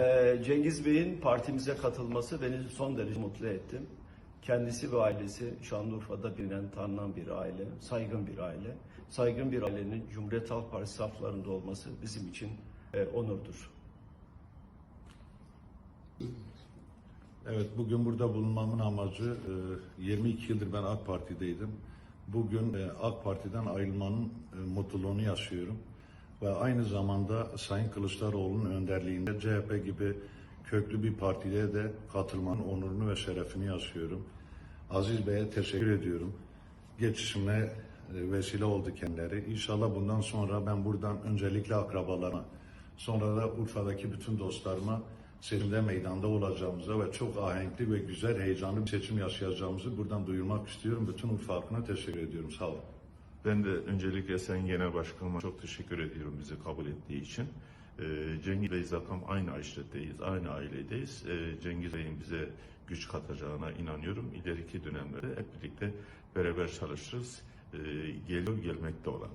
Ee, Cengiz Bey'in partimize katılması beni son derece mutlu etti. Kendisi ve ailesi Şanlıurfa'da bilinen, tanınan bir aile, saygın bir aile. Saygın bir ailenin Cumhuriyet Halk Partisi saflarında olması bizim için e, onurdur. Evet, bugün burada bulunmamın amacı e, 22 yıldır ben AK Parti'deydim. Bugün e, AK Parti'den ayrılmanın e, mutluluğunu yaşıyorum. Ve aynı zamanda Sayın Kılıçdaroğlu'nun önderliğinde CHP gibi köklü bir partiye de katılmanın onurunu ve şerefini yaşıyorum. Aziz Bey'e teşekkür ediyorum. Geçişime e, vesile oldu kendileri. İnşallah bundan sonra ben buradan öncelikle akrabalarıma, sonra da Urfa'daki bütün dostlarıma seçimde meydanda olacağımıza ve çok ahenkli ve güzel, heyecanlı bir seçim yaşayacağımızı buradan duyurmak istiyorum. Bütün Urfa halkına teşekkür ediyorum. Sağ olun. Ben de öncelikle Sayın Genel Başkanıma çok teşekkür ediyorum bizi kabul ettiği için. Ee, Cengiz Bey zaten aynı aşiretteyiz, aynı ailedeyiz. Ee, Cengiz Bey'in bize güç katacağına inanıyorum. İleriki dönemlerde hep birlikte beraber çalışırız. Ee, geliyor gelmekte olan.